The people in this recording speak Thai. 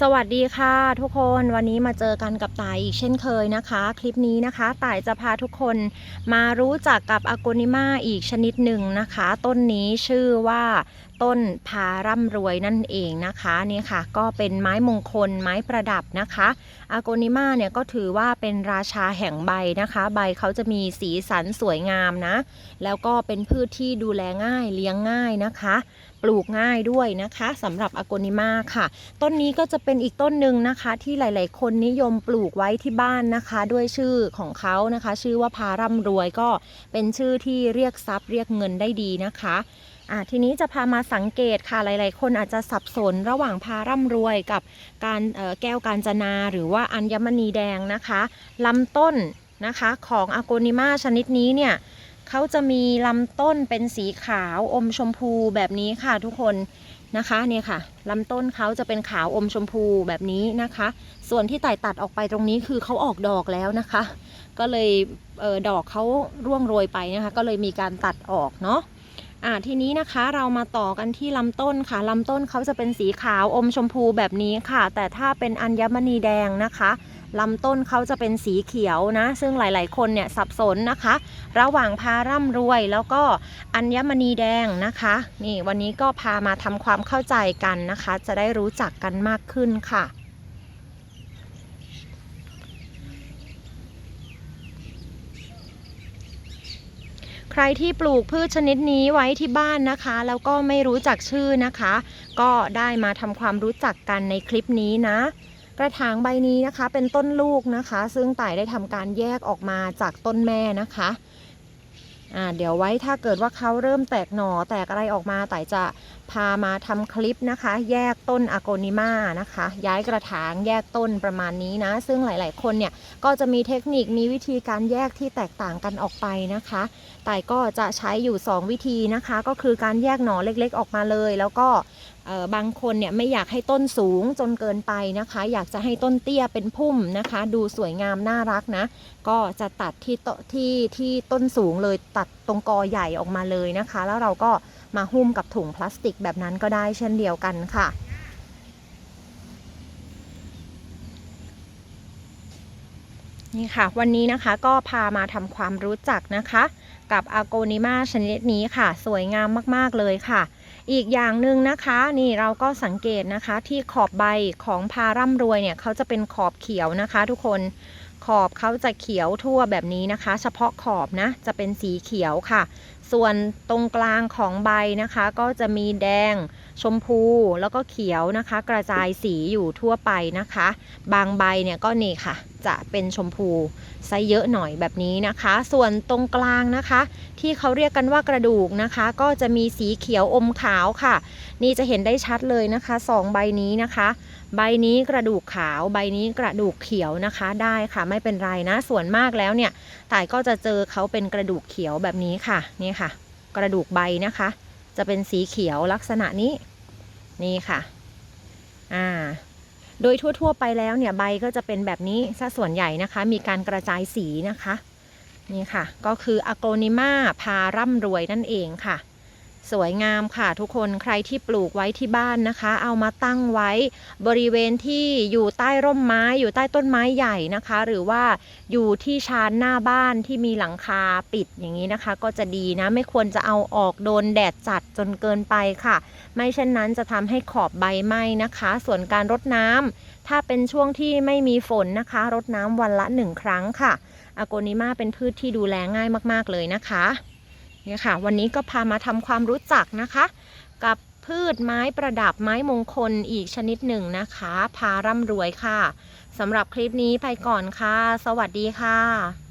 สวัสดีค่ะทุกคนวันนี้มาเจอกันกับต่ายอีกเช่นเคยนะคะ คลิปนี้นะคะต่ายจะพาทุกคนมารู้จักกับอากนิมาอีกชนิดหนึ่งนะคะ ต้นนี้ชื่อว่า ต้นพาร่ำรวยนั่นเองนะคะนี่ค่ะ ก็เป็นไม้มงคลไม้ประดับนะคะอ g กนิมาเนี่ยก็ถือว่าเป็นราชาแห่งใบนะคะ ใบเขาจะมีสีสันสวยงามนะ แล้วก็เป็นพืชที่ดูแลง่ายเลี้ยงง่ายนะคะ ปลูกง่ายด้วยนะคะสำหรับอ g กนิมาค่ะ ต้นนี้ก็จะเป็นอีกต้นหนึ่งนะคะ ที่หลาย ๆ คนนิยมปลูกไว้ที่บ้านนะคะ ด้วยชื่อของเขานะคะ ชื่อว่าพาร่ำรวยก็เป็นชื่อที่เรียกทรัพย์เรียกเงินได้ดีนะคะ อ่าทีนี้จะพามาสังเกตค่ะหลาย ๆ คนอาจจะสับสนระหว่างพาร่ำรวยกับการแก้วการจนาหรือว่าอัญมณีแดงนะคะลำต้นนะคะของอ g กนิมาชนิดนี้เนี่ยเขาจะมีลำต้นเป็นสีขาวอมชมพูแบบนี้ค่ะทุกคนนะคะเนี่ยค่ะลำต้นเขาจะเป็นขาวอมชมพูแบบนี้นะคะ ส่วนที่ไต่ตัดออกไปตรงนี้คือเขาออกดอกแล้วนะคะ ก็เลยเออดอกเขาร่วงโรยไปนะคะ ก็เลยมีการตัดออกเนาะ อ่าทีนี้นะคะเรามาต่อกันที่ลำต้นค่ะลำต้นเขาจะเป็นสีขาวอมชมพูแบบนี้ค่ะ แต่ถ้าเป็นอัญมณีแดงนะคะลำต้นเขาจะเป็นสีเขียวนะ ซึ่งหลาย ๆ คนเนี่ยสับสนนะคะ ระหว่างพาร่ำรวยแล้วก็อัญมณีแดงนะคะ นี่วันนี้ก็พามาทำความเข้าใจกันนะคะ จะได้รู้จักกันมากขึ้นค่ะ ใครที่ปลูกพืชชนิดนี้ไว้ที่บ้านนะคะ แล้วก็ไม่รู้จักชื่อนะคะ ก็ได้มาทำความรู้จักกันในคลิปนี้นะ กระถางใบนี้นะคะเป็นต้นลูกนะคะ ซึ่งต่ายได้ทำการแยกออกมาจากต้นแม่นะคะ อ่าเดี๋ยวไว้ถ้าเกิดว่าเขาเริ่มแตกหน่อแตกอะไรออกมาต่จะพามาทำคลิปนะคะ แยกต้นอะโกนิมานะคะ ย้ายกระถางแยกต้นประมาณนี้นะ ซึ่งหลาย ๆ คนเนี่ยก็จะมีเทคนิคมีวิธีการแยกที่แตกต่างกันออกไปนะคะต่ก็จะใช้อยู่ 2 วิธีนะคะ ก็คือการแยกหน่อเล็ก ๆ ออกมาเลย แล้วก็ บางคนเนี่ยไม่อยากให้ต้นสูงจนเกินไปนะคะ อยากจะให้ต้นเตี้ยเป็นพุ่มนะคะ ดูสวยงามน่ารักนะ ก็จะตัดที่ตที่ที่ต้นสูงเลยตัดตรงกอใหญ่ออกมาเลยนะคะ แล้วเราก็มาหุ้มกับถุงพลาสติกแบบนั้นก็ได้เช่นเดียวกันค่ะนี่ค่ะ วันนี้นะคะก็พามาทำความรู้จักนะคะ กับอ g กนิมาชนิดนี้ค่ะ สวยงามมาก ๆ เลยค่ะ อีกอย่างหนึ่งนะคะนี่เราก็สังเกตนะคะที่ขอบใบของพาร่ำรวยเนี่ยเขาจะเป็นขอบเขียวนะคะ ทุกคน ขอบเขาจะเขียวทั่วแบบนี้นะคะ เฉพาะขอบนะจะเป็นสีเขียวค่ะ ส่วนตรงกลางของใบนะคะ ก็จะมีแดง ชมพูแล้วก็เขียวนะคะ กระจายสีอยู่ทั่วไปนะคะ บางใบเนี่ยก็นี่ค่ะ จะเป็นชมพูไซเยอะหน่อยแบบนี้นะคะ ส่วนตรงกลางนะคะ ที่เขาเรียกกันว่ากระดูกนะคะ ก็จะมีสีเขียวอมขาวค่ะ นี่จะเห็นได้ชัดเลยนะคะสองใบนี้นะคะ ใบนี้กระดูกขาว ใบนี้กระดูกเขียวนะคะได้ค่ะไม่เป็นไรนะ ส่วนมากแล้วเนี่ยต่ายก็จะเจอเขาเป็นกระดูกเขียวแบบนี้ค่ะนี่ค่ะ กระดูกใบนะคะ จะเป็นสีเขียวลักษณะนี้นี่ค่ะอ่าโดยทั่ว ๆ ไปแล้วเนี่ยใบก็จะเป็นแบบนี้ซะส่วนใหญ่นะคะ มีการกระจายสีนะคะนี่ค่ะ ก็คืออ g กนิมาพาร่ำรวยนั่นเองค่ะ สวยงามค่ะทุกคนใครที่ปลูกไว้ที่บ้านนะคะ เอามาตั้งไว้บริเวณที่อยู่ใต้ร่มไม้ อยู่ใต้ต้นไม้ใหญ่นะคะ หรือว่าอยู่ที่ชานหน้าบ้านที่มีหลังคาปิดอย่างนี้นะคะ ก็จะดีนะไม่ควรจะเอาออกโดนแดดจัดจนเกินไปค่ะ ไม่เช่นนั้นจะทำให้ขอบใบไหม้นะคะ ส่วนการรดน้ำถ้าเป็นช่วงที่ไม่มีฝนนะคะ รดน้ำวันละหนึ่งครั้งค่ะอ g กนิมาเป็นพืชที่ดูแลง่ายมาก ๆ เลยนะคะ นี่ค่ะ วันนี้ก็พามาทำความรู้จักนะคะ กับพืชไม้ประดับไม้มงคลอีกชนิดหนึ่งนะคะ พาร่ำรวยค่ะสำหรับคลิปนี้ไปก่อนค่ะ สวัสดีค่ะ